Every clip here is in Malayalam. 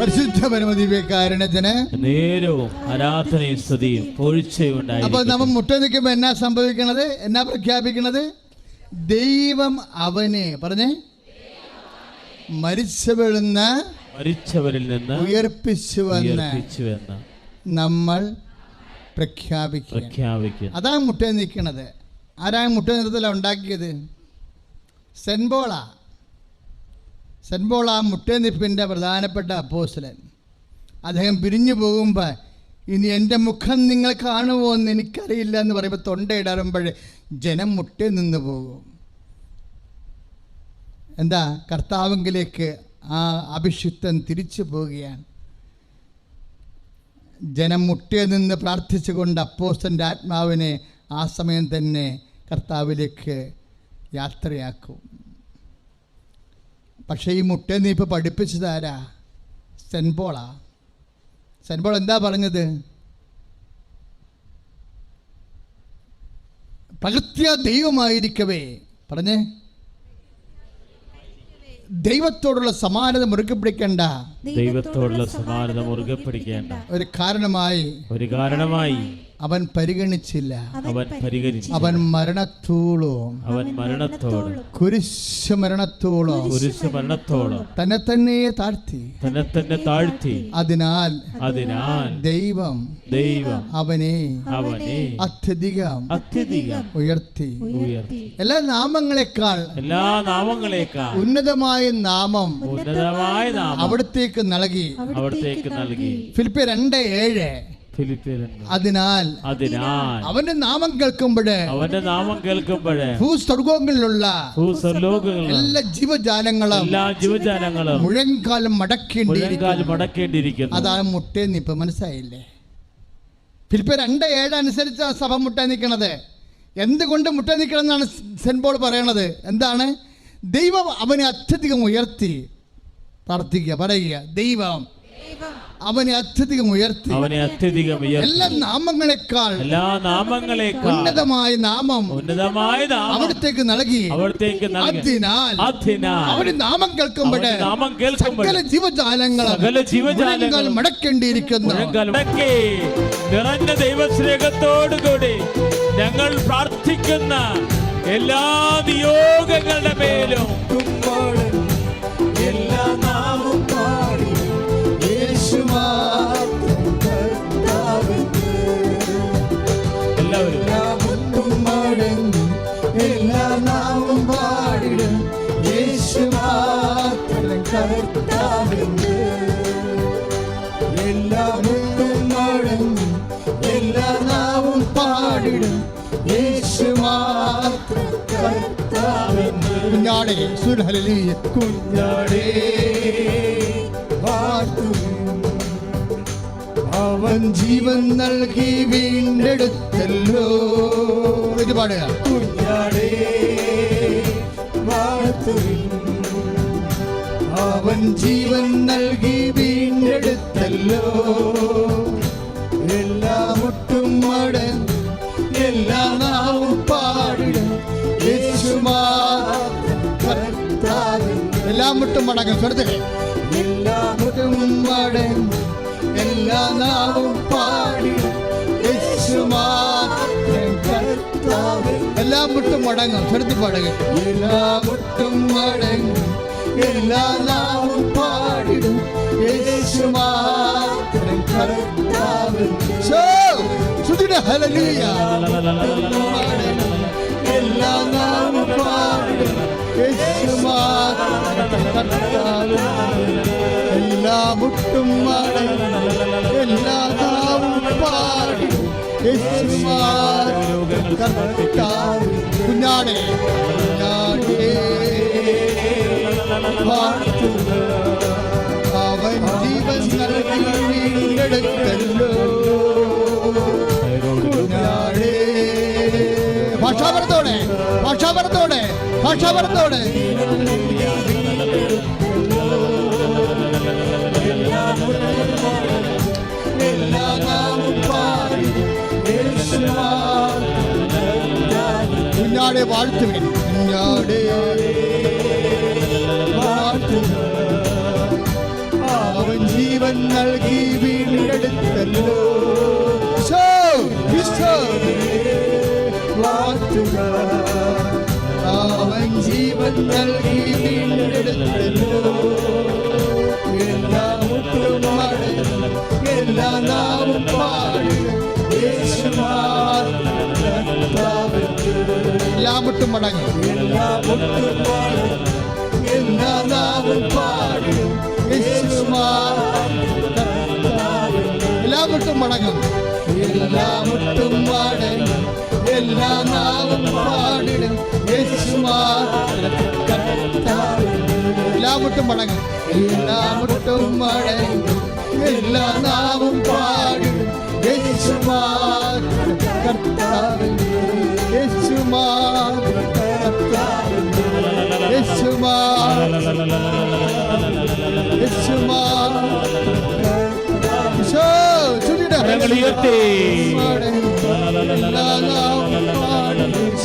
പരിശുദ്ധ പരമദിവ്യകാരണത്തിന് നേരവും ആരാധനയും സ്തുതിയും പൊഴിച്ചയും അപ്പൊ. നമ്മൾ മുട്ട നിൽക്കുമ്പോ എന്നാ സംഭവിക്കണത്? എന്നാ പ്രഖ്യാപിക്കണത്? ദൈവം അവനെ പറഞ്ഞേ മരിച്ചവരുന്ന മരിച്ചവരിൽ നിന്ന് ഉയർപ്പിച്ചു വന്ന് നമ്മൾ പ്രഖ്യാപിക്കും. പ്രഖ്യാപിക്കും. അതാണ് മുട്ട നിൽക്കണത്. ആരാ മുട്ട നിറത്തിലാണ് ഉണ്ടാക്കിയത്? സെൻബോള ആ മുട്ടേനിപ്പിന്റെ പ്രധാനപ്പെട്ട അപ്പോസ്റ്റലൻ അദ്ദേഹം പിരിഞ്ഞു പോകുമ്പോൾ ഇനി എന്റെ മുഖം നിങ്ങൾ കാണുമോ എന്ന് എനിക്കറിയില്ല എന്ന് പറയുമ്പോൾ തൊണ്ടയിടറുമ്പോൾ ജനം മുട്ടേ നിന്ന് പോകും. എന്താ? കർത്താവിങ്കിലേക്ക് ആ അഭിഷിക്തൻ തിരിച്ചു പോവുകയാണ്. ജനം മുട്ടേ നിന്ന് പ്രാർത്ഥിച്ചുകൊണ്ട് അപ്പോസ്റ്റന്റെ ആത്മാവിനെ ആ സമയം തന്നെ കർത്താവിലേക്ക് യാത്രയാക്കും. പക്ഷേ ഈ മുട്ട നീ ഇപ്പോൾ പഠിപ്പിച്ചതാരാ സെൻപോളാ സെൻപോൾ എന്താ പറഞ്ഞത്? പ്രകൃത്യ ദൈവമായിരിക്കവേ. പറഞ്ഞേ. ദൈവത്തോടുള്ള സമാനത മുറുകെ പിടിക്കേണ്ട. ദൈവത്തോടുള്ള സമാനത മുറുകെ പിടിക്കേണ്ട. ഒരു കാരണമായി. ഒരു കാരണമായി. അവൻ പരിഗണിച്ചില്ല. അവൻ പരിഗണിച്ചു അവൻ മരണത്തോളം അവൻ മരണത്തോളം കുരിശ് മരണത്തോളം കുരിശ് മരണത്തോളം. തന്നെ തന്നെ താഴ്ത്തി. തന്നെ തന്നെ താഴ്ത്തി. അതിനാൽ അതിനാൽ ദൈവം ദൈവം അവനെ അവനെ അത്യധികം അത്യധികം ഉയർത്തി. ഉയർത്തി. എല്ലാ നാമങ്ങളെക്കാൾ എല്ലാ നാമങ്ങളെക്കാൾ ഉന്നതമായ നാമം ഉന്നതമായ നാമം അവിടത്തേക്ക് നൽകി. അവിടത്തേക്ക് നൽകി. ഫിലിപ്പിയ രണ്ട് ഏഴ് അതിനാൽ അതിനാൽ അവന്റെ നാമം കേൾക്കുമ്പോഴേ അവന്റെ നാമം കേൾക്കുമ്പോഴേ ഭൂസ്വർഗങ്ങളിലുള്ള എല്ലാ ജീവജാലങ്ങളും എല്ലാ ജീവജാലങ്ങളും മുഴങ്കാലം മടക്കേണ്ടിയിരിക്കും മടക്കേണ്ടിയിരിക്കുന്നു. അതാ മുട്ടേന്ന് ഇപ്പൊ മനസ്സിലായില്ലേ? ഫിലിപ്പ് രണ്ട് ഏഴ് അനുസരിച്ച് സഭ മുട്ട നിൽക്കണത്. എന്തുകൊണ്ട് മുട്ട നിൽക്കണം എന്നാണ് സെൻപോൾ പോൾ പറയണത്? എന്താണ്? ദൈവം അവനെ അത്യധികം ഉയർത്തി പ്രാർത്ഥിക്കുക പറയുക ദൈവം അവനെ അത്യധികം ഉയർത്തി. അവനെ അത്യധികം ഉയർത്തി. എല്ലാ നാമങ്ങളെക്കാൾ എല്ലാ നാമങ്ങളെക്കാൾ ഉന്നതമായ നാമം ഉന്നതമായ നാമം അവിടത്തേക്ക് നൽകി. അവിടത്തേക്ക് നൽകി. അതിനാൽ അതിനാൽ അവന് നാമം കേൾക്കുമ്പോഴേ അവന്റെ നാമം കേൾക്കുമ്പോൾ സകല ജീവജാലങ്ങളും സകല ജീവജാലങ്ങളും മുഴങ്കാൽ മടക്കേണ്ടിയിരിക്കുന്നു. മടക്കേ മടക്കി നിറഞ്ഞ ദൈവസ്നേഹത്തോടു കൂടി ഞങ്ങൾ പ്രാർത്ഥിക്കുന്ന എല്ലാ നിയോഗങ്ങളുടെ മേലും കുഞ്ഞാടെ സുരഹലിയ കുഞ്ഞാടേ. അവൻ ജീവൻ നൽകി വീണ്ടെടുത്തല്ലോ ഇത് പാടുക കുഞ്ഞാടേ. അവൻ ജീവൻ നൽകി വീണ്ടെടുത്തല്ലോ എല്ലാ മുട്ടും മടൻ മുട്ടും മടങ്ങും. സ്വരത്തിലെ എല്ലാ മുട്ടും എല്ലാ നാവും പാടി എല്ലാ മുട്ടും മടങ്ങും. സ്വരത്തിൽ പാടുക. എല്ലാ മുട്ടും മടങ്ങും. എല്ലാ നാവും പാടിടും യേശുമാത്രം ഹല്ലേലൂയ. എല്ലാ മുട്ടും എല്ലാ താവും പാടി. കുഞ്ഞാടെ. അവൻ ജീവൻ നൽകി കുഞ്ഞാടേ ഭാഷാപരത്തോടെ ഭാഷാപരത്തോടെ ഭക്ഷണത്തോടെ കുഞ്ഞാടെ വാഴ്ത്തുവിൻ. കുഞ്ഞാടെ അവൻ ജീവൻ നൽകി വീണ്ടെടുത്തല്ലോ. വാഴ്ത്തുക. എല്ലാമൊട്ടും മടങ്ങി എല്ലാമൊട്ടും മടങ്ങും എല്ലാമൊട്ടും മടങ്ങും എല്ലാ നാവും പാടും. എല്ലാ മുട്ടും എല്ലാമൊട്ടും മടങ്ങും എല്ലാ നാവും പാടും. ചുറ്റിട എല്ലാ നാവും പാടും.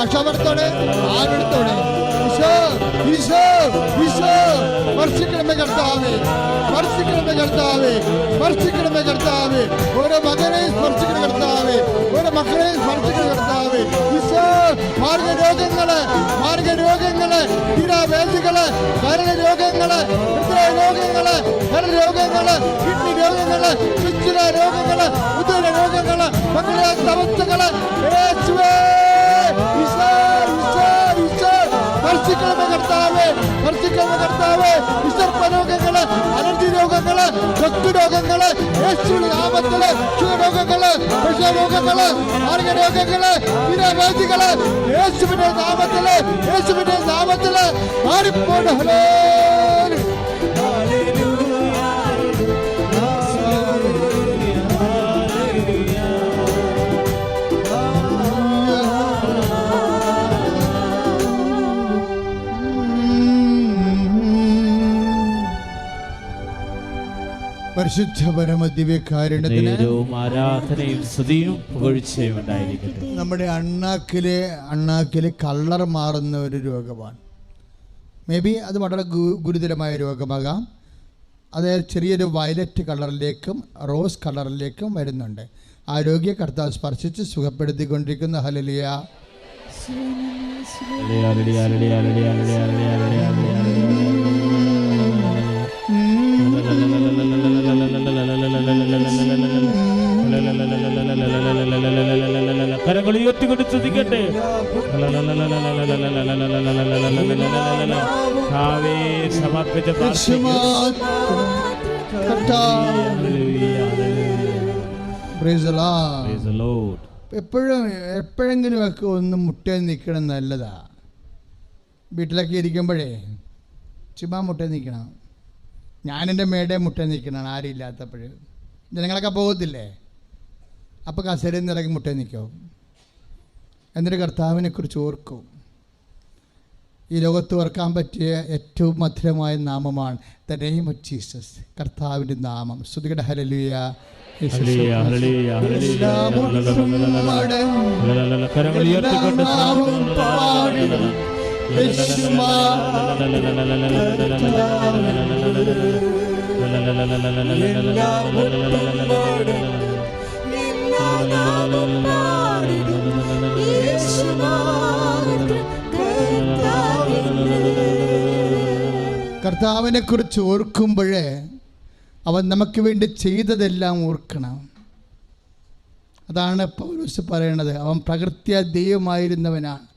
ഭാഷാപരത്തോടെ ആരെടുത്തോടെ ഈശോ ഈശോ ഈശോ. സ്പർശിക്കണമേ കർത്താവേ സ്പർശിക്കണമേ കർത്താവേ സ്പർശിക്കണമേ കർത്താവേ. ഓരോ കർത്താവേ ഓരോ മക്കളെയും സ്പർശിക്കണ കർത്താവേ. ഈശോ മാർഗ രോഗങ്ങൾ മാർഗ രോഗങ്ങൾ തീരാവേദികൾ കരൾ രോഗങ്ങൾ ഹൃദയ രോഗങ്ങൾ കരൾ രോഗങ്ങൾ കിഡ്നി രോഗങ്ങൾ ചുറ്റുല രോഗങ്ങൾ ഉദര രോഗങ്ങൾ മക്കളുടെ അവസ്ഥകൾ യേശുവേ! സ്പർശിക്കണമേ കർത്താവേ സ്പർശിക്കണമേ കർത്താവേ വിസർപ്പ രോഗങ്ങൾ അലർജി രോഗങ്ങൾ രക്ത രോഗങ്ങൾ യേശുവിന്റെ നാമത്തിൽ രോഗങ്ങൾ വിഷ രോഗങ്ങൾ മാർഗ രോഗങ്ങൾ വിരവേദികൾ യേശുവിന്റെ നാമത്തിൽ യേശുവിന്റെ നാമത്തിൽ മാറിപ്പോണ്ട് ഹലോ പരിശുദ്ധ പരമദിവ്യകാരുണ്യത്തിന് ആരാധനയും സ്തുതിയും പുകഴ്ചയും ഉണ്ടായിരിക്കട്ടെ. നമ്മുടെ അണ്ണാക്കിലെ അണ്ണാക്കിലെ കള്ളർ മാറുന്ന ഒരു രോഗമാണ്. മേ ബി അത് വളരെ ഗുരുതരമായ രോഗമാകാം. അത് ചെറിയൊരു വയലറ്റ് കളറിലേക്കും റോസ് കളറിലേക്കും വരുന്നുണ്ട്. ആരോഗ്യ കർത്താവ് സ്പർശിച്ച് സുഖപ്പെടുത്തിക്കൊണ്ടിരിക്കുന്ന. ഹലലിയ കരങ്ങൾ ഉയർത്തിക്കൊണ്ട് സ്തുതിക്കട്ടെ ഭാവേ സമർപ്പിച്ച. എപ്പോഴും എപ്പോഴെങ്കിലുമൊക്കെ ഒന്ന് മുട്ടേ നിൽക്കണം നല്ലതാ വീട്ടിലൊക്കെ ഇരിക്കുമ്പോഴേ ചുമ്മാ മുട്ടേ നിൽക്കണം ഞാനെന്റെ മേടെ മുട്ടേ നിൽക്കണം ആരും ഇല്ലാത്തപ്പോൾ ജനങ്ങളൊക്കെ പോകത്തില്ലേ അപ്പോൾ കസേരയിൽ നിന്ന് ഇറങ്ങി മുട്ടേ നിൽക്കും എന്നിട്ട് കർത്താവിനെക്കുറിച്ച് ഓർക്കും. ഈ ലോകത്ത് ഓർക്കാൻ പറ്റിയ ഏറ്റവും മധുരമായ നാമമാണ് ദ നെയിം ഓഫ് ജീസസ് കർത്താവിന്റെ നാമം. ശ്രുതികട ഹലലിയ എല്ലാ കർത്താവിനെ കുറിച്ച് ഓർക്കുമ്പോഴേ അവൻ നമുക്ക് വേണ്ടി ചെയ്തതെല്ലാം ഓർക്കണം. അതാണ് പൗലോസ് പറയണത്. അവൻ പ്രകൃത്യ ദൈവമായിരുന്നവനാണ്.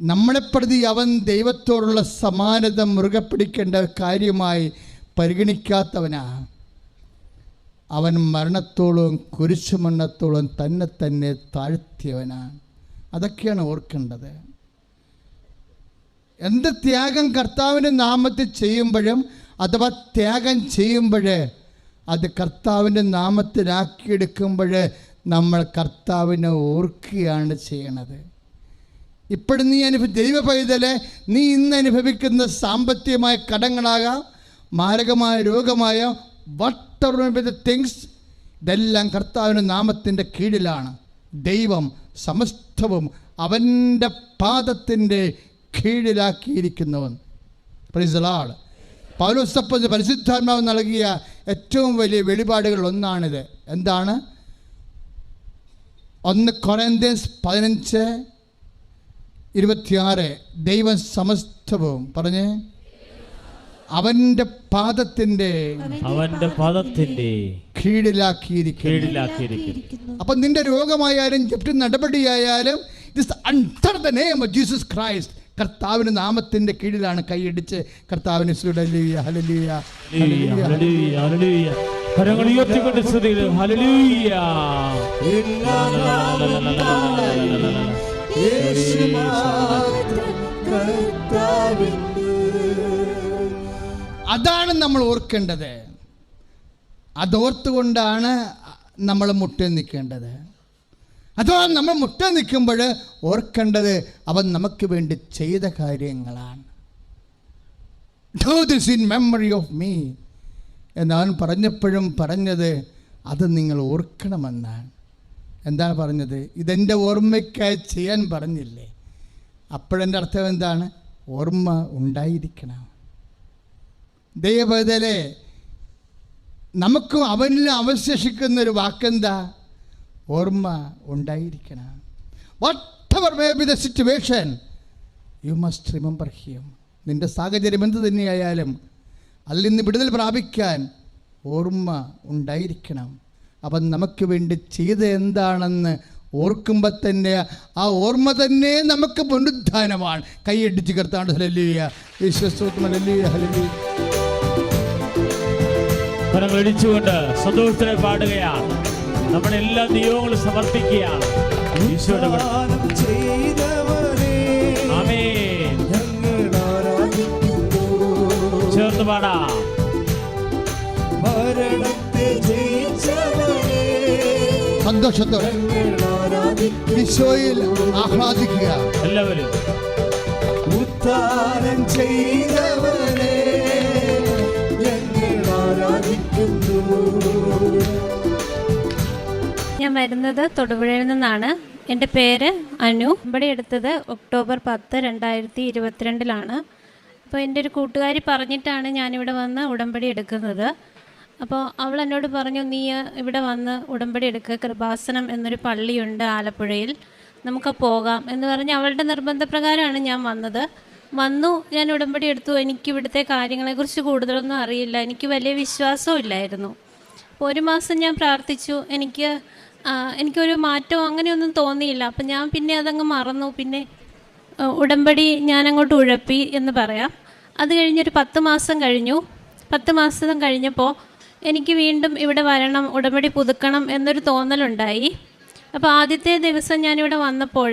നമ്മളെപ്രതി അവൻ ദൈവത്തോടുള്ള സമാനത മുറുകെ പിടിക്കേണ്ട കാര്യമായി പരിഗണിക്കാത്തവനാണ്. അവൻ മരണത്തോളം കുരിശുമരണത്തോളം തന്നെ തന്നെ താഴ്ത്തിയവനാണ്. അതൊക്കെയാണ് ഓർക്കേണ്ടത്. എന്ത് ത്യാഗം കർത്താവിന്റെ നാമത്തിൽ ചെയ്യുമ്പോഴും അഥവാ ത്യാഗം ചെയ്യുമ്പോൾ അത് കർത്താവിന്റെ നാമത്തിലാക്കിയെടുക്കുമ്പോൾ നമ്മൾ കർത്താവിനെ ഓർക്കുകയാണ് ചെയ്യണത്. ഇപ്പോഴും നീ അനുഭവ ദൈവ പൈതലെ നീ ഇന്ന് അനുഭവിക്കുന്ന സാമ്പത്തികമായ കടങ്ങളാകാം മാരകമായ രോഗമായ വട്ടർ തിങ്സ് ഇതെല്ലാം കർത്താവിന്റെ നാമത്തിന്റെ കീഴിലാണ്. ദൈവം സമസ്തവും അവന്റെ പാദത്തിന്റെ കീഴിലാക്കിയിരിക്കുന്നവൻ. പ്രിസലാട് പൗലോസപ്പത് പരിശുദ്ധാത്മാവ് നൽകിയ ഏറ്റവും വലിയ വെളിപാടുകൾ ഒന്നാണിത്. എന്താണ്? ഒന്ന് കൊറന്തേസ് പതിനഞ്ച് ഇരുപത്തിയാറ്. ദൈവം സമസ്തവും. പറഞ്ഞ്? അവന്റെ പാദത്തിന്റെ അവന്റെ പാദത്തിന്റെ കീഴിലാക്കിയിരിക്കുന്നു. അപ്പൊ നിന്റെ രോഗമായാലും ജപ്തി നടപടിയായാലും it's under the name of Jesus Christ കർത്താവിന്റെ നാമത്തിന്റെ കീഴിലാണ് കൈയടിച്ച് കർത്താവിന് ഹലലിയ ഹലലിയ. കരങ്ങൾ ഉയർത്തിക്കൊണ്ട് കർത്താവിന് അതാണ് നമ്മൾ ഓർക്കേണ്ടത്. അതോർത്തുകൊണ്ടാണ് നമ്മൾ മുട്ടിൽ നിൽക്കേണ്ടത്. അഥവാ നമ്മൾ മുട്ട നിൽക്കുമ്പോൾ ഓർക്കേണ്ടത് അവൻ നമുക്ക് വേണ്ടി ചെയ്ത കാര്യങ്ങളാണ്. Do this in memory of me എന്നവൻ പറഞ്ഞപ്പോഴും പറഞ്ഞത് അത് നിങ്ങൾ ഓർക്കണമെന്നാണ്. എന്താണ് പറഞ്ഞത്? ഇതെന്റെ ഓർമ്മയ്ക്കായി ചെയ്യാൻ പറഞ്ഞില്ലേ? അപ്പോഴെന്റെ അർത്ഥം എന്താണ്? ഓർമ്മ ഉണ്ടായിരിക്കണം. ദൈവതലെ നമുക്കും അവനിൽ അവശേഷിക്കുന്നൊരു വാക്കെന്താ? ഓർമ്മ ഉണ്ടായിരിക്കണം. Whatever may be the situation you must remember him നിന്റെ സാഹചര്യം എന്ത് തന്നെയായാലും അതിൽ നിന്ന് വിടുതൽ പ്രാപിക്കാൻ ഓർമ്മ ഉണ്ടായിരിക്കണം. അപ്പം നമുക്ക് വേണ്ടി ചെയ്ത് എന്താണെന്ന് ഓർക്കുമ്പോൾ തന്നെ ആ ഓർമ്മ തന്നെ നമുക്ക് പുനരുദ്ധാനമാണ്. കൈയടിച്ച് കർത്താണ്ട് ഹലല്ലിയ വിശ്വസ്തോത്രം ഹലല്ലിയ ഹലല്ലിയ ഇടിച്ചുകൊണ്ട് സന്തോഷത്തിനെ പാടുകയാണ്. നമ്മുടെ എല്ലാ നിയോഗങ്ങളും സമർപ്പിക്കുകയാണ്. ഈശോയുടെ വഴി. ആമേൻ. ഞങ്ങൾ ആരാധിക്കുന്നു. ചേർന്ന് പാടാ. സന്തോഷത്തോടെ ഈശോയിൽ ആഹ്ലാദിക്കുക. എല്ലാവരും. ഉദ്ധാനം ചെയ്തവനെ ഞങ്ങൾ ആരാധിക്കുന്നു. ഞാൻ വരുന്നത് തൊടുപുഴയിൽ നിന്നാണ്. എന്റെ പേര് അനു. ഇവിടെ എടുത്തത് ഒക്ടോബർ പത്ത് രണ്ടായിരത്തി ഇരുപത്തിരണ്ടിലാണ്. അപ്പോൾ എന്റെ ഒരു കൂട്ടുകാരി പറഞ്ഞിട്ടാണ് ഞാനിവിടെ വന്ന് ഉടമ്പടി എടുക്കുന്നത്. അപ്പോൾ അവൾ എന്നോട് പറഞ്ഞു നീ ഇവിടെ വന്ന് ഉടമ്പടി എടുക്കുക കൃപാസനം എന്നൊരു പള്ളിയുണ്ട് ആലപ്പുഴയിൽ. നമുക്ക് പോകാം. എന്ന് പറഞ്ഞ് അവളുടെ നിർബന്ധപ്രകാരമാണ് ഞാൻ വന്നത്. വന്നു ഞാൻ ഉടമ്പടി എടുത്തു. എനിക്ക് ഇവിടുത്തെ കാര്യങ്ങളെക്കുറിച്ച് കൂടുതലൊന്നും അറിയില്ല. എനിക്ക് വലിയ വിശ്വാസവും ഇല്ലായിരുന്നു. അപ്പോൾ ഒരു മാസം ഞാൻ പ്രാർത്ഥിച്ചു. എനിക്ക് എനിക്കൊരു മാറ്റം അങ്ങനെയൊന്നും തോന്നിയില്ല. അപ്പം ഞാൻ പിന്നെ അതങ്ങ് മറന്നു. പിന്നെ ഉടമ്പടി ഞാൻ അങ്ങോട്ട് ഉഴപ്പി എന്ന് പറയാം. അത് കഴിഞ്ഞൊരു പത്ത് മാസം കഴിഞ്ഞു. പത്ത് മാസം കഴിഞ്ഞപ്പോൾ എനിക്ക് വീണ്ടും ഇവിടെ വരണം ഉടമ്പടി പുതുക്കണം എന്നൊരു തോന്നലുണ്ടായി. അപ്പോൾ ആദ്യത്തെ ദിവസം ഞാനിവിടെ വന്നപ്പോൾ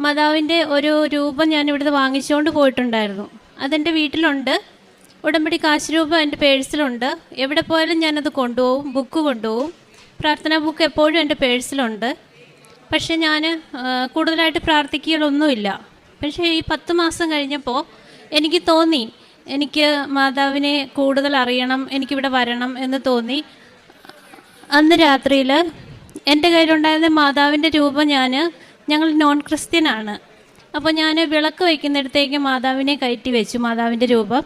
മാതാവിന്റെ ഒരു രൂപം ഞാനിവിടുന്ന് വാങ്ങിച്ചുകൊണ്ട് പോയിട്ടുണ്ടായിരുന്നു. അതെന്റെ വീട്ടിലുണ്ട്. ഉടമ്പടി കാശ് രൂപം എന്റെ പേഴ്സിലുണ്ട്. എവിടെ പോയാലും ഞാനത് കൊണ്ടുപോകും ബുക്ക് കൊണ്ടുപോകും. പ്രാർത്ഥനാ ബുക്ക് എപ്പോഴും എന്റെ പേഴ്സിലുണ്ട്. പക്ഷേ ഞാൻ കൂടുതലായിട്ട് പ്രാർത്ഥിക്കലൊന്നുമില്ല. പക്ഷേ ഈ പത്ത് മാസം കഴിഞ്ഞപ്പോൾ എനിക്ക് തോന്നി എനിക്ക് മാതാവിനെ കൂടുതൽ അറിയണം എനിക്കിവിടെ വരണം എന്ന് തോന്നി. അന്ന് രാത്രിയിൽ എന്റെ കയ്യിലുണ്ടായിരുന്ന മാതാവിന്റെ രൂപം ഞാൻ ഞങ്ങൾ നോൺ ക്രിസ്ത്യനാണ്. അപ്പോൾ ഞാൻ വിളക്ക് വയ്ക്കുന്നിടത്തേക്ക് മാതാവിനെ കയറ്റി വെച്ചു മാതാവിന്റെ രൂപം.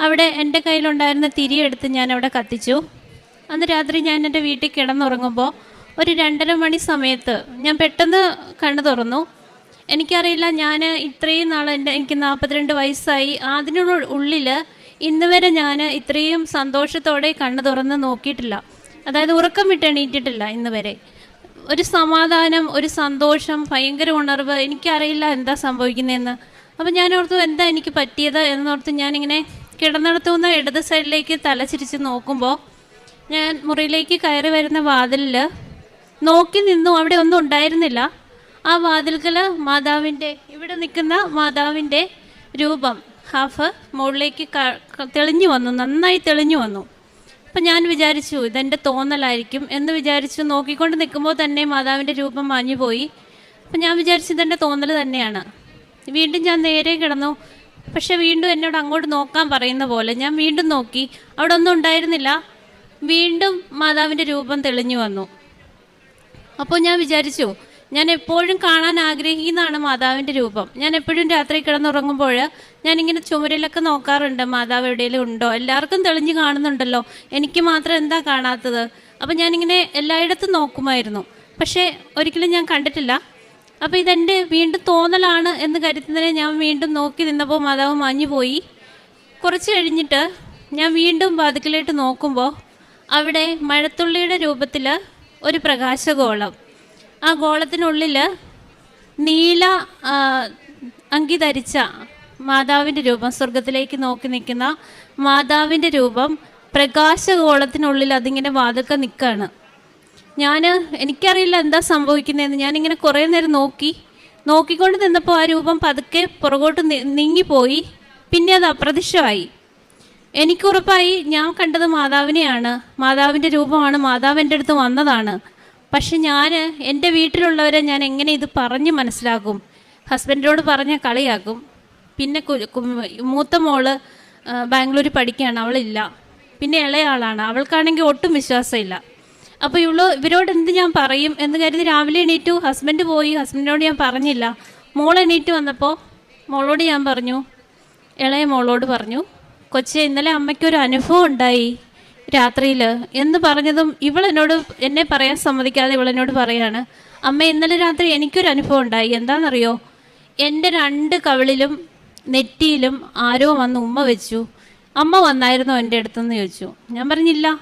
അവിടെ എന്റെ കയ്യിലുണ്ടായിരുന്ന തിരിയെടുത്ത് ഞാൻ അവിടെ കത്തിച്ചു. അന്ന് രാത്രി ഞാൻ എന്റെ വീട്ടിൽ കിടന്നുറങ്ങുമ്പോൾ ഒരു രണ്ടര മണി സമയത്ത് ഞാൻ പെട്ടെന്ന് കണ്ണു തുറന്നു. എനിക്കറിയില്ല ഞാൻ ഇത്രയും നാൾ എന്റെ എനിക്ക് നാൽപ്പത്തിരണ്ട് വയസ്സായി. അതിനുള്ള ഉള്ളിൽ ഇന്ന് വരെ ഞാൻ ഇത്രയും സന്തോഷത്തോടെ കണ്ണു തുറന്ന് നോക്കിയിട്ടില്ല. അതായത് ഉറക്കം വിട്ട് എണീറ്റിട്ടില്ല ഇന്ന് വരെ. ഒരു സമാധാനം ഒരു സന്തോഷം ഭയങ്കര ഉണർവ് എനിക്കറിയില്ല എന്താ സംഭവിക്കുന്നതെന്ന്. അപ്പം ഞാൻ ഓർത്തു എന്താ എനിക്ക് പറ്റിയത് എന്നോർത്ത് ഞാനിങ്ങനെ കിടന്നിടത്തുനിന്ന് ഇടത് സൈഡിലേക്ക് തലചിരിച്ച് നോക്കുമ്പോൾ ഞാൻ മുറിയിലേക്ക് കയറി വരുന്ന വാതിലിൽ നോക്കി നിന്നു. അവിടെ ഒന്നും ഉണ്ടായിരുന്നില്ല. ആ വാതിൽക്കൽ മാതാവിന്റെ ഇവിടെ നിൽക്കുന്ന മാതാവിന്റെ രൂപം ഹാഫ് മുകളിലേക്ക് തെളിഞ്ഞു വന്നു. നന്നായി തെളിഞ്ഞു വന്നു. അപ്പം ഞാൻ വിചാരിച്ചു ഇതെന്റെ തോന്നലായിരിക്കും എന്ന് വിചാരിച്ചു നോക്കിക്കൊണ്ട് നിൽക്കുമ്പോൾ തന്നെ മാതാവിന്റെ രൂപം മാഞ്ഞു പോയി. അപ്പം ഞാൻ വിചാരിച്ചു ഇതെന്റെ തോന്നൽ തന്നെയാണ്. വീണ്ടും ഞാൻ നേരെ കിടന്നു. പക്ഷെ വീണ്ടും എന്നോട് അങ്ങോട്ട് നോക്കാൻ പറയുന്ന പോലെ ഞാൻ വീണ്ടും നോക്കി. അവിടെ ഒന്നും ഉണ്ടായിരുന്നില്ല. വീണ്ടും മാതാവിന്റെ രൂപം തെളിഞ്ഞു വന്നു. അപ്പോൾ ഞാൻ വിചാരിച്ചു ഞാൻ എപ്പോഴും കാണാൻ ആഗ്രഹിക്കുന്നതാണ് മാതാവിന്റെ രൂപം. ഞാൻ എപ്പോഴും രാത്രി കിടന്നുറങ്ങുമ്പോൾ ഞാനിങ്ങനെ ചുമരിലൊക്കെ നോക്കാറുണ്ട് മാതാവ് എവിടെയെങ്കിലും ഉണ്ടോ? എല്ലാവർക്കും തെളിഞ്ഞു കാണുന്നുണ്ടല്ലോ. എനിക്ക് മാത്രം എന്താ കാണാത്തത്? അപ്പം ഞാനിങ്ങനെ എല്ലായിടത്തും നോക്കുമായിരുന്നു. പക്ഷേ ഒരിക്കലും ഞാൻ കണ്ടിട്ടില്ല. അപ്പോൾ ഇതെന്റെ വീണ്ടും തോന്നലാണ് എന്ന് കരുതുന്നതിനെ ഞാൻ വീണ്ടും നോക്കി നിന്നപ്പോൾ മാതാവ് മാഞ്ഞു പോയി കുറച്ച് കഴിഞ്ഞിട്ട് ഞാൻ വീണ്ടും വാതിക്കലായിട്ട് നോക്കുമ്പോൾ അവിടെ മഴത്തുള്ളിയുടെ രൂപത്തിൽ ഒരു പ്രകാശഗോളം. ആ ഗോളത്തിനുള്ളിൽ നീല അങ്കി ധരിച്ച മാതാവിന്റെ രൂപം സ്വർഗത്തിലേക്ക് നോക്കി നിൽക്കുന്ന മാതാവിന്റെ രൂപം പ്രകാശഗോളത്തിനുള്ളിൽ അതിങ്ങനെ വാതുക്ക നിൽക്കുകയാണ് ഞാൻ എനിക്കറിയില്ല എന്താ സംഭവിക്കുന്നതെന്ന്. ഞാനിങ്ങനെ കുറേ നേരം നോക്കി. നോക്കിക്കൊണ്ട് നിന്നപ്പോൾ ആ രൂപം പതുക്കെ പുറകോട്ട് നീങ്ങിപ്പോയി. പിന്നെ അത് അപ്രത്യക്ഷമായി. എനിക്കുറപ്പായി ഞാൻ കണ്ടത് മാതാവിനെയാണ്. മാതാവിന്റെ രൂപമാണ് മാതാവ് എന്റെ അടുത്ത് വന്നതാണ്. പക്ഷെ ഞാൻ എന്റെ വീട്ടിലുള്ളവരെ ഞാൻ എങ്ങനെ ഇത് പറഞ്ഞ് മനസ്സിലാക്കും? ഹസ്ബൻഡിനോട് പറഞ്ഞ കളിയാക്കും. പിന്നെ മൂത്ത മോൾ ബാംഗ്ലൂർ പഠിക്കുകയാണ് അവളില്ല. പിന്നെ ഇളയാളാണ് അവൾക്കാണെങ്കിൽ ഒട്ടും വിശ്വാസമില്ല. അപ്പോൾ ഇവൾ ഇവരോട് എന്ത് ഞാൻ പറയും എന്ന് കരുതി രാവിലെ എണീറ്റു. ഹസ്ബൻഡ് പോയി. ഹസ്ബൻഡിനോട് ഞാൻ പറഞ്ഞില്ല. മോൾ എണീറ്റ് വന്നപ്പോൾ മോളോട് ഞാൻ പറഞ്ഞു. ഇളയ മോളോട് പറഞ്ഞു. കൊച്ചെ ഇന്നലെ അമ്മയ്ക്കൊരു അനുഭവം ഉണ്ടായി രാത്രിയിൽ എന്ന് പറഞ്ഞതും ഇവളെന്നോട് എന്നെ പറയാൻ സമ്മതിക്കാതെ ഇവളെന്നോട് പറയാണ് അമ്മ ഇന്നലെ രാത്രി എനിക്കൊരു അനുഭവം ഉണ്ടായി. എന്താണെന്നറിയോ? എന്റെ രണ്ട് കവിളിലും നെറ്റിയിലും ആരോ വന്ന് ഉമ്മ വെച്ചു. അമ്മ വന്നായിരുന്നു എന്റെ അടുത്തെന്ന് ചോദിച്ചു. ഞാൻ പറഞ്ഞില്ല.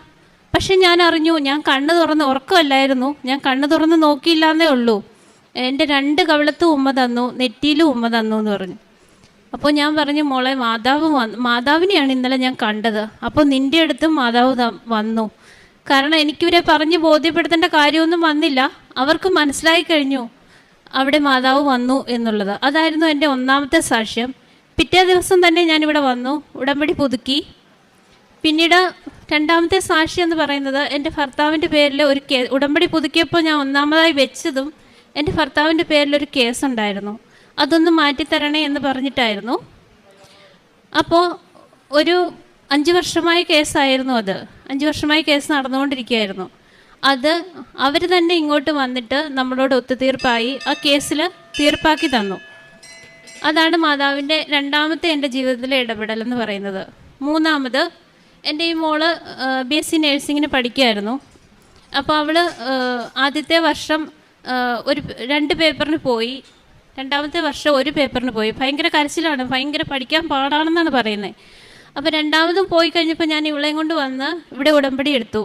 പക്ഷെ ഞാൻ അറിഞ്ഞു. ഞാൻ കണ്ണ് തുറന്ന് ഉറക്കമല്ലായിരുന്നു. ഞാൻ കണ്ണ് തുറന്ന് നോക്കിയില്ലാന്നേ ഉള്ളൂ. എന്റെ രണ്ട് കവിളത്തും ഉമ്മ തന്നു നെറ്റിയിലും ഉമ്മ തന്നു എന്ന് പറഞ്ഞു. അപ്പോൾ ഞാൻ പറഞ്ഞു മോളെ മാതാവ് മാതാവിനെയാണ് ഇന്നലെ ഞാൻ കണ്ടത്. അപ്പോൾ നിന്റെ അടുത്തും മാതാവ് വന്നു. കാരണം എനിക്കിവരെ പറഞ്ഞ് ബോധ്യപ്പെടുത്തേണ്ട കാര്യമൊന്നും വന്നില്ല. അവർക്ക് മനസ്സിലായി കഴിഞ്ഞു. അവിടെ മാതാവ് വന്നു എന്നുള്ളത്. അതായിരുന്നു എന്റെ ഒന്നാമത്തെ സാക്ഷ്യം പിറ്റേ ദിവസം തന്നെ ഞാനിവിടെ വന്നു ഉടമ്പടി പുതുക്കി. പിന്നീട് രണ്ടാമത്തെ സാക്ഷി എന്ന് പറയുന്നത് എന്റെ ഭർത്താവിന്റെ പേരിൽ ഒരു കേ ഉടമ്പടി പുതുക്കിയപ്പോൾ ഞാൻ ഒന്നാമതായി വെച്ചതും എന്റെ ഭർത്താവിന്റെ പേരിൽ ഒരു കേസ് ഉണ്ടായിരുന്നു അതൊന്ന് മാറ്റിത്തരണേ എന്ന് പറഞ്ഞിട്ടായിരുന്നു. അപ്പോൾ ഒരു അഞ്ച് വർഷമായ കേസായിരുന്നു അത്. അഞ്ച് വർഷമായി കേസ് നടന്നുകൊണ്ടിരിക്കുകയായിരുന്നു. അത് അവർ തന്നെ ഇങ്ങോട്ട് വന്നിട്ട് നമ്മളോട് ഒത്തുതീർപ്പായി ആ കേസിൽ തീർപ്പാക്കി തന്നു. അതാണ് മാതാവിന്റെ രണ്ടാമത്തെ എന്റെ ജീവിതത്തിലെ ഇടപെടൽ എന്ന് പറയുന്നത്. മൂന്നാമത് എന്റെ ഈ മോൾ ബി എസ് സി നേഴ്സിങ്ങിന് പഠിക്കുമായിരുന്നു അപ്പോൾ അവൾ ആദ്യത്തെ വർഷം ഒരു രണ്ട് പേപ്പറിന് പോയി. രണ്ടാമത്തെ വർഷം ഒരു പേപ്പറിന് പോയി. ഭയങ്കര കരച്ചിലാണ്. ഭയങ്കര പഠിക്കാൻ പാടാണെന്നാണ് പറയുന്നത് അപ്പോൾ രണ്ടാമതും പോയി കഴിഞ്ഞപ്പോൾ ഞാൻ ഇവളെയും കൊണ്ട് വന്ന് ഇവിടെ ഉടമ്പടി എടുത്തു.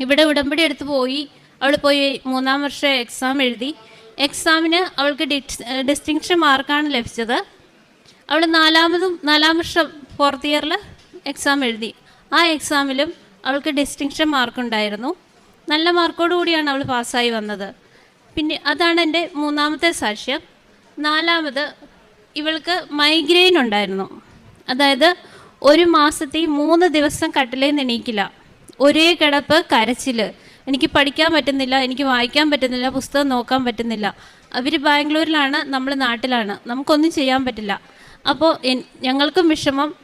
ഇവിടെ ഉടമ്പടി എടുത്തു പോയി. അവൾ പോയി മൂന്നാം വർഷം എക്സാം എഴുതി. എക്സാമിന് അവൾക്ക് ഡിസ്റ്റിങ്ഷൻ മാർക്കാണ് ലഭിച്ചത്. അവൾ നാലാമതും നാലാം വർഷം ഫോർത്ത് ഇയറിൽ എക്സാം എഴുതി. ആ എക്സാമിലും അവൾക്ക് ഡിസ്റ്റിങ്ഷൻ മാർക്കുണ്ടായിരുന്നു നല്ല മാർക്കോടു കൂടിയാണ് അവൾ പാസ്സായി വന്നത്. പിന്നെ അതാണ് എന്റെ മൂന്നാമത്തെ സാക്ഷ്യം. നാലാമത് ഇവൾക്ക് മൈഗ്രെയിൻ ഉണ്ടായിരുന്നു. അതായത് ഒരു മാസത്തിൽ മൂന്ന് ദിവസം കട്ടിലേ എണീക്കില്ല. ഒരേ കിടപ്പ് കരച്ചിൽ എനിക്ക് പഠിക്കാൻ പറ്റുന്നില്ല എനിക്ക് വായിക്കാൻ പറ്റുന്നില്ല പുസ്തകം നോക്കാൻ പറ്റുന്നില്ല. അവർ ബാംഗ്ലൂരിലാണ് നമ്മൾ നാട്ടിലാണ്. നമുക്കൊന്നും ചെയ്യാൻ പറ്റില്ല. അപ്പോൾ ഞങ്ങൾക്കും വിഷമം.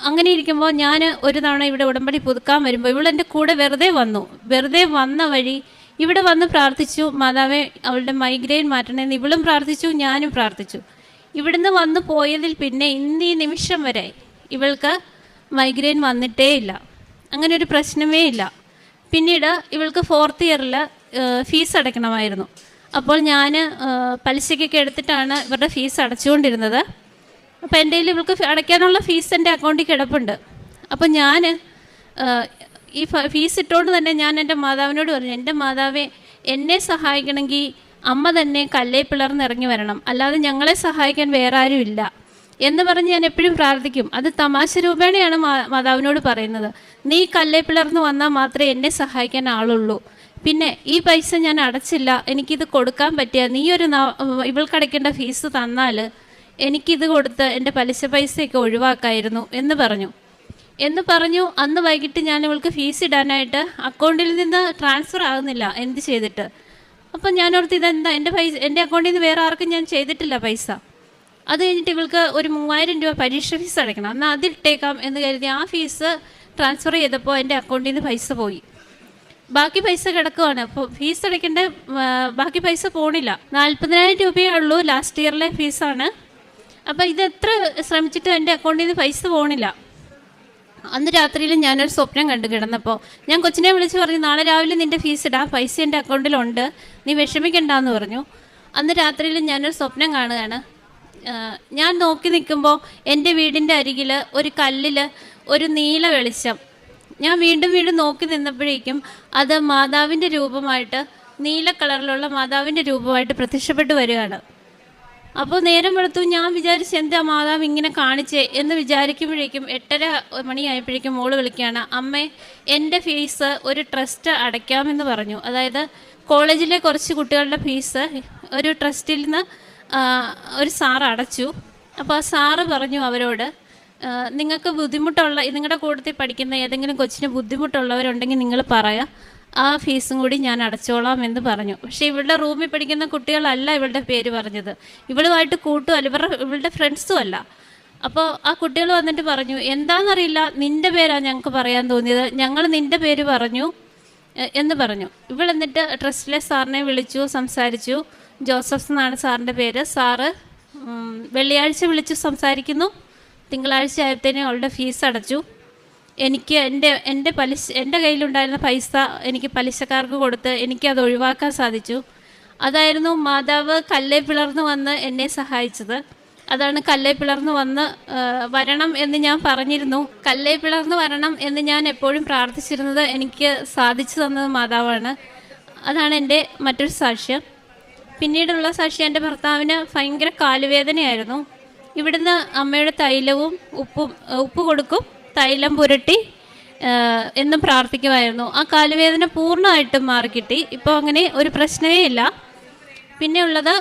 അങ്ങനെ ഇരിക്കുമ്പോൾ ഞാൻ ഒരു തവണ ഇവിടെ ഉടമ്പടി പുതുക്കാൻ വരുമ്പോൾ ഇവളെന്റെ കൂടെ വെറുതെ വന്നു. വെറുതെ വന്ന വഴി ഇവിടെ വന്ന് പ്രാർത്ഥിച്ചു മാതാവെ അവളുടെ മൈഗ്രെയിൻ മാറ്റണമെന്ന് ഇവളും പ്രാർത്ഥിച്ചു ഞാനും പ്രാർത്ഥിച്ചു. ഇവിടുന്ന് വന്ന് പോയതിൽ പിന്നെ ഇന്ന് ഈ നിമിഷം വരെ ഇവൾക്ക് മൈഗ്രെയിൻ വന്നിട്ടേ ഇല്ല. അങ്ങനെ ഒരു പ്രശ്നമേ ഇല്ല. പിന്നീട് ഇവൾക്ക് ഫോർത്ത് ഇയറിൽ ഫീസ് അടയ്ക്കണമായിരുന്നു. അപ്പോൾ ഞാൻ പലിശയ്ക്കൊക്കെ എടുത്തിട്ടാണ് ഇവരുടെ ഫീസ് അടച്ചുകൊണ്ടിരുന്നത്. അപ്പോൾ എന്റെ കയ്യിൽ ഇവൾക്ക് അടയ്ക്കാനുള്ള ഫീസ് എന്റെ അക്കൗണ്ടിൽ കിടപ്പുണ്ട്. അപ്പോൾ ഞാൻ ഈ ഫീസ് ഇട്ടോണ്ട് തന്നെ ഞാൻ എന്റെ മാതാവിനോട് പറഞ്ഞു എന്റെ മാതാവെ എന്നെ സഹായിക്കണമെങ്കിൽ അമ്മ തന്നെ കല്ലേ പിളർന്ന് ഇറങ്ങി വരണം. അല്ലാതെ ഞങ്ങളെ സഹായിക്കാൻ വേറെ ആരുമില്ല എന്ന് പറഞ്ഞ് ഞാൻ എപ്പോഴും പ്രാർത്ഥിക്കും. അത് തമാശ രൂപേണയാണ് മാതാവിനോട് പറയുന്നത്. നീ കല്ലേ പിളർന്ന് വന്നാൽ മാത്രമേ എന്നെ സഹായിക്കാൻ ആളുള്ളൂ. പിന്നെ ഈ പൈസ ഞാൻ അടച്ചില്ല. എനിക്കിത് കൊടുക്കാൻ പറ്റിയ നീ ഒരു ഇവൾക്കടയ്ക്കേണ്ട ഫീസ് തന്നാൽ എനിക്കിത് കൊടുത്ത് എന്റെ പലിശ പൈസയൊക്കെ ഒഴിവാക്കായിരുന്നു എന്ന് പറഞ്ഞു. എന്ന് പറഞ്ഞു അന്ന് വൈകിട്ട് ഞാൻ അവൾക്ക് ഫീസ് ഇടാനായിട്ട് അക്കൗണ്ടിൽ നിന്ന് ട്രാൻസ്ഫർ ആകുന്നില്ല എന്ത് ചെയ്തിട്ട്? അപ്പം ഞാൻ ഓർത്ത് ഇതെന്താ? എന്റെ പൈസ എന്റെ അക്കൗണ്ടിൽ നിന്ന് വേറെ ആർക്കും ഞാൻ ചെയ്തിട്ടില്ല പൈസ. അത് കഴിഞ്ഞിട്ട് ഇവൾക്ക് ഒരു മൂവായിരം രൂപ പരീക്ഷ ഫീസ് അടയ്ക്കണം. എന്നാൽ അതിട്ടേക്കാം എന്ന് കരുതി ആ ഫീസ് ട്രാൻസ്ഫർ ചെയ്തപ്പോൾ എന്റെ അക്കൗണ്ടിൽ നിന്ന് പൈസ പോയി. ബാക്കി പൈസ കിടക്കുവാണ്. അപ്പോൾ ഫീസ് അടയ്ക്കേണ്ട ബാക്കി പൈസ പോണില്ല. നാൽപ്പതിനായിരം രൂപയേ ഉള്ളൂ ലാസ്റ്റ് ഇയറിലെ ഫീസാണ് അപ്പോൾ ഇത് എത്ര ശ്രമിച്ചിട്ട് എന്റെ അക്കൗണ്ടിൽ നിന്ന് പൈസ പോണില്ല. അന്ന് രാത്രിയിൽ ഞാനൊരു സ്വപ്നം കണ്ടു കിടന്നപ്പോൾ ഞാൻ കൊച്ചിനെ വിളിച്ച് പറഞ്ഞു നാളെ രാവിലെ നിന്റെ ഫീസ് ഇടാം പൈസ എന്റെ അക്കൗണ്ടിലുണ്ട് നീ വിഷമിക്കണ്ടെന്ന് പറഞ്ഞു. അന്ന് രാത്രിയിൽ ഞാനൊരു സ്വപ്നം കാണുകയാണ്. ഞാൻ നോക്കി നിൽക്കുമ്പോൾ എന്റെ വീടിന്റെ അരികിൽ ഒരു കല്ലിൽ ഒരു നീല വെളിച്ചം. ഞാൻ വീണ്ടും വീണ്ടും നോക്കി നിന്നപ്പോഴേക്കും അത് മാതാവിന്റെ രൂപമായിട്ട് നീല കളറിലുള്ള മാതാവിന്റെ രൂപമായിട്ട് പ്രത്യക്ഷപ്പെട്ടു വരികയാണ്. അപ്പോൾ നേരം വെളുത്തു ഞാൻ വിചാരിച്ച് എന്താ മാതാവ് ഇങ്ങനെ കാണിച്ചേ എന്ന് വിചാരിക്കുമ്പോഴേക്കും എട്ടര മണിയായപ്പോഴേക്കും മോൾ വിളിക്കുകയാണ് അമ്മേ എന്റെ ഫീസ് ഒരു ട്രസ്റ്റ് അടയ്ക്കാമെന്ന് പറഞ്ഞു. അതായത് കോളേജിലെ കുറച്ച് കുട്ടികളുടെ ഫീസ് ഒരു ട്രസ്റ്റിൽ നിന്ന് ഒരു സാറ് അടച്ചു. അപ്പോൾ ആ സാറ് പറഞ്ഞു അവരോട് നിങ്ങൾക്ക് ബുദ്ധിമുട്ടുള്ള നിങ്ങളുടെ കൂട്ടത്തിൽ പഠിക്കുന്ന ഏതെങ്കിലും കൊച്ചിന് ബുദ്ധിമുട്ടുള്ളവരുണ്ടെങ്കിൽ നിങ്ങൾ പറയാം. ആ ഫീസും കൂടി ഞാൻ അടച്ചോളാം എന്ന് പറഞ്ഞു. പക്ഷേ ഇവളുടെ റൂമിൽ പഠിക്കുന്ന കുട്ടികളല്ല ഇവളുടെ പേര് പറഞ്ഞത്. ഇവളുമായിട്ട് കൂട്ടുമല്ല ഇവരുടെ ഇവളുടെ ഫ്രണ്ട്സും അല്ല. അപ്പോൾ ആ കുട്ടികൾ വന്നിട്ട് പറഞ്ഞു എന്താണെന്നറിയില്ല നിന്റെ പേരാണ് ഞങ്ങൾക്ക് പറയാൻ തോന്നിയത്. ഞങ്ങൾ നിന്റെ പേര് പറഞ്ഞു എന്ന് പറഞ്ഞു. ഇവൾ എന്നിട്ട് ട്രസ്റ്റിലെ സാറിനെ വിളിച്ചു സംസാരിച്ചു. ജോസഫ് എന്നാണ് സാറിന്റെ പേര്. സാറ് വെള്ളിയാഴ്ച വിളിച്ചു സംസാരിക്കുന്നു. തിങ്കളാഴ്ച ആയത്തേനും അവളുടെ ഫീസ് അടച്ചു. എനിക്ക് എന്റെ എന്റെ പലിശ എന്റെ കയ്യിലുണ്ടായിരുന്ന പൈസ എനിക്ക് പലിശക്കാർക്ക് കൊടുത്ത് അത് ഒഴിവാക്കാൻ സാധിച്ചു. അതായിരുന്നു മാതാവ് കല്ലേ പിളർന്നു വന്ന് എന്നെ സഹായിച്ചത്. അതാണ് കല്ലേ പിളർന്നു വന്ന് വരണം എന്ന് ഞാൻ പറഞ്ഞിരുന്നു. കല്ലേ പിളർന്നു വരണം എന്ന് ഞാൻ എപ്പോഴും പ്രാർത്ഥിച്ചിരുന്നത് എനിക്ക് സാധിച്ചു തന്നത് മാതാവാണ്. അതാണ് എന്റെ മറ്റൊരു സാക്ഷ്യം. പിന്നീടുള്ള സാക്ഷ്യം എന്റെ ഭർത്താവിന് ഭയങ്കര കാലുവേദനയായിരുന്നു. ഇവിടുന്ന് അമ്മയുടെ തൈലവും ഉപ്പും ഉപ്പ് കൊടുക്കും. തൈലം പുരട്ടി എന്നും പ്രാർത്ഥിക്കുമായിരുന്നു. ആ കാലുവേദന പൂർണമായിട്ടും മാറിക്കിട്ടി. ഇപ്പോൾ അങ്ങനെ ഒരു പ്രശ്നമേ ഇല്ല. പിന്നെ ഉള്ളത്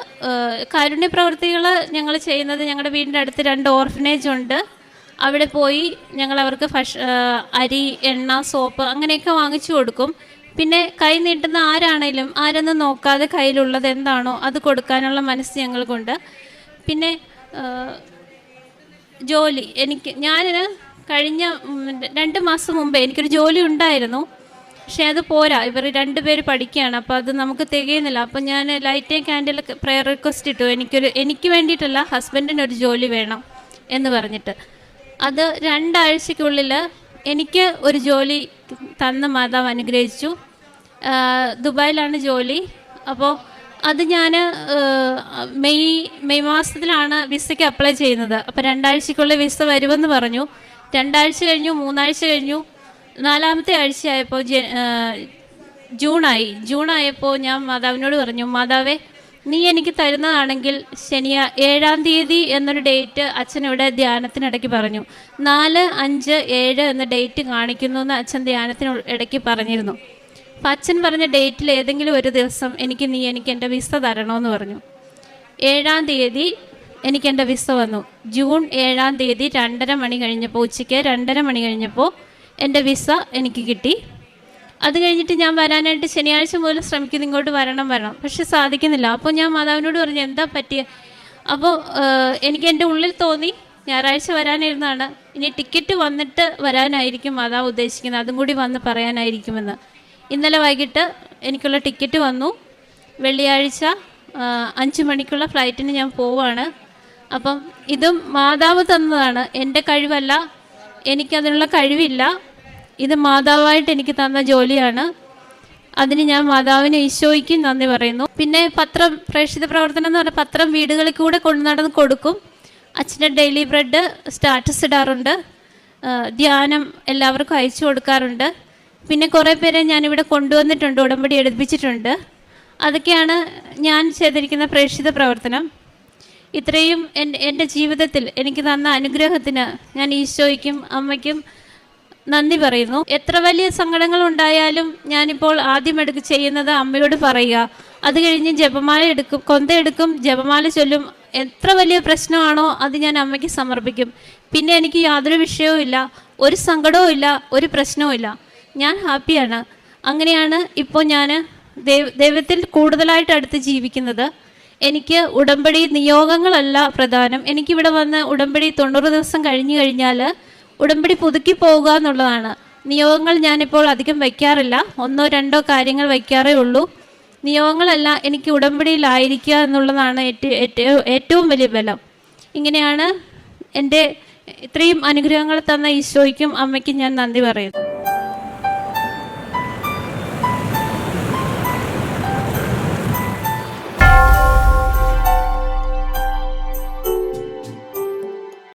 കാരുണ്യ പ്രവൃത്തികൾ ഞങ്ങൾ ചെയ്യുന്നത് ഞങ്ങളുടെ വീടിന്റെ അടുത്ത് രണ്ട് ഓർഫനേജ് ഉണ്ട്. അവിടെ പോയി ഞങ്ങൾ അവർക്ക് ഭക്ഷ അരി എണ്ണ സോപ്പ് അങ്ങനെയൊക്കെ വാങ്ങിച്ചു കൊടുക്കും. പിന്നെ കൈ നീട്ടുന്ന ആരാണേലും ആരെന്നും നോക്കാതെ കയ്യിലുള്ളത് എന്താണോ അത് കൊടുക്കാനുള്ള മനസ്സ് ഞങ്ങൾക്കുണ്ട്. പിന്നെ ജോലി. എനിക്ക് ഞാൻ കഴിഞ്ഞ രണ്ട് മാസം മുമ്പേ എനിക്കൊരു ജോലി ഉണ്ടായിരുന്നു. പക്ഷേ അത് പോരാ. ഇവർ രണ്ടുപേര് പഠിക്കുകയാണ്. അപ്പോൾ അത് നമുക്ക് തികയുന്നില്ല. അപ്പോൾ ഞാൻ light and candle prayer request ഇട്ടു. എനിക്കൊരു എനിക്ക് വേണ്ടിയിട്ടല്ല ഹസ്ബൻഡിന് ഒരു ജോലി വേണം എന്ന് പറഞ്ഞിട്ട്. അത് രണ്ടാഴ്ചക്കുള്ളിൽ എനിക്ക് ഒരു ജോലി തന്ന മാതാവ് അനുഗ്രഹിച്ചു. ദുബായിലാണ് ജോലി. അപ്പോൾ അത് ഞാൻ മെയ് മെയ് മാസത്തിലാണ് വിസയ്ക്ക് അപ്ലൈ ചെയ്യുന്നത്. അപ്പോൾ രണ്ടാഴ്ചക്കുള്ളിൽ വിസ വരുമെന്ന് പറഞ്ഞു. രണ്ടാഴ്ച കഴിഞ്ഞു മൂന്നാഴ്ച കഴിഞ്ഞു. നാലാമത്തെ ആഴ്ച ആയപ്പോൾ ജൂണായി. ജൂണായപ്പോൾ ഞാൻ മാതാവിനോട് പറഞ്ഞു മാതാവേ നീ എനിക്ക് തരുന്നതാണെങ്കിൽ ശനിയ ഏഴാം തീയതി എന്നൊരു ഡേറ്റ് അച്ഛൻ ഇവിടെ ധ്യാനത്തിനിടയ്ക്ക് പറഞ്ഞു. നാല് അഞ്ച് ഏഴ് എന്ന ഡേറ്റ് കാണിക്കുന്നു എന്ന് അച്ഛൻ ധ്യാനത്തിന് ഇടയ്ക്ക് പറഞ്ഞിരുന്നു. അപ്പം അച്ഛൻ പറഞ്ഞ ഡേറ്റിൽ ഏതെങ്കിലും ഒരു ദിവസം എനിക്ക് നീ എനിക്ക് എന്റെ വിസ തരണമെന്ന് പറഞ്ഞു. ഏഴാം തീയതി എനിക്ക് എന്റെ വിസ വന്നു. ജൂൺ ഏഴാം തീയതി രണ്ടര മണി കഴിഞ്ഞപ്പോൾ ഉച്ചയ്ക്ക് രണ്ടര മണി കഴിഞ്ഞപ്പോൾ എന്റെ വിസ എനിക്ക് കിട്ടി. അത് കഴിഞ്ഞിട്ട് ഞാൻ വരാനായിട്ട് ശനിയാഴ്ച മുതൽ ശ്രമിക്കുന്നു. ഇങ്ങോട്ട് വരണം വരണം. പക്ഷെ സാധിക്കുന്നില്ല. അപ്പോൾ ഞാൻ മാതാവിനോട് പറഞ്ഞു എന്താ പറ്റിയ? അപ്പോൾ എനിക്ക് എന്റെ ഉള്ളിൽ തോന്നി ഞായറാഴ്ച വരാനിരുന്നാണ് ഇനി ടിക്കറ്റ് വന്നിട്ട് വരാനായിരിക്കും മാതാവ് ഉദ്ദേശിക്കുന്നത്. അതും കൂടി വന്ന് പറയാനായിരിക്കുമെന്ന്. ഇന്നലെ വൈകിട്ട് എനിക്കുള്ള ടിക്കറ്റ് വന്നു. വെള്ളിയാഴ്ച അഞ്ച് മണിക്കുള്ള ഫ്ലൈറ്റിന് ഞാൻ പോവാണ്. അപ്പം ഇതും മാതാവ് തന്നതാണ്. എന്റെ കഴിവല്ല എനിക്കതിനുള്ള കഴിവില്ല. ഇത് മാതാവായിട്ട് എനിക്ക് തന്ന ജോലിയാണ്. അതിന് ഞാൻ മാതാവിന് ഈശോയ്ക്കും നന്ദി പറയുന്നു. പിന്നെ പത്രം പ്രേക്ഷിത പ്രവർത്തനം എന്ന് പറഞ്ഞാൽ പത്രം വീടുകളിൽ കൂടെ കൊണ്ടു നടന്ന് കൊടുക്കും. അച്ഛന്റെ ഡെയിലി ബ്രെഡ് സ്റ്റാറ്റസ് ഇടാറുണ്ട്. ധ്യാനം എല്ലാവർക്കും അയച്ചു കൊടുക്കാറുണ്ട്. പിന്നെ കുറേ പേരെ ഞാനിവിടെ കൊണ്ടുവന്നിട്ടുണ്ട് ഉടമ്പടി എടുപ്പിച്ചിട്ടുണ്ട്. അതൊക്കെയാണ് ഞാൻ ചെയ്തിരിക്കുന്ന പ്രേക്ഷിത പ്രവർത്തനം. ഇത്രയും എന്റെ ജീവിതത്തിൽ എനിക്ക് തന്ന അനുഗ്രഹത്തിന് ഞാൻ ഈശോയ്ക്കും അമ്മയ്ക്കും നന്ദി പറയുന്നു. എത്ര വലിയ സങ്കടങ്ങൾ ഉണ്ടായാലും ഞാനിപ്പോൾ ആദ്യം എടുക്ക് ചെയ്യുന്നത് അമ്മയോട് പറയുക. അത് കഴിഞ്ഞ് ജപമാല എടുക്കും കൊന്ത എടുക്കും ജപമാല ചൊല്ലും. എത്ര വലിയ പ്രശ്നമാണോ അത് ഞാൻ അമ്മയ്ക്ക് സമർപ്പിക്കും. പിന്നെ എനിക്ക് യാതൊരു വിഷയവും ഇല്ല ഒരു സങ്കടവും ഇല്ല ഒരു പ്രശ്നവും ഇല്ല. ഞാൻ ഹാപ്പിയാണ്. അങ്ങനെയാണ് ഇപ്പോൾ ഞാൻ ദൈവ ദൈവത്തിൽ കൂടുതലായിട്ട് അടുത്ത് ജീവിക്കുന്നത്. എനിക്ക് ഉടമ്പടി നിയോഗങ്ങളല്ല പ്രധാനം. എനിക്കിവിടെ വന്ന് ഉടമ്പടി തൊണ്ണൂറ് ദിവസം കഴിഞ്ഞു കഴിഞ്ഞാൽ ഉടമ്പടി പുതുക്കി പോവുക എന്നുള്ളതാണ്. നിയോഗങ്ങൾ ഞാനിപ്പോൾ അധികം വയ്ക്കാറില്ല. ഒന്നോ രണ്ടോ കാര്യങ്ങൾ വയ്ക്കാറേ ഉള്ളൂ. നിയോഗങ്ങളല്ല എനിക്ക് ഉടമ്പടിയിലായിരിക്കുക എന്നുള്ളതാണ് ഏറ്റവും ഏറ്റവും വലിയ ബലം. ഇങ്ങനെയാണ് എന്റെ ഇത്രയും അനുഗ്രഹങ്ങൾ തന്ന ഈശോയ്ക്കും അമ്മയ്ക്കും ഞാൻ നന്ദി പറയുന്നു.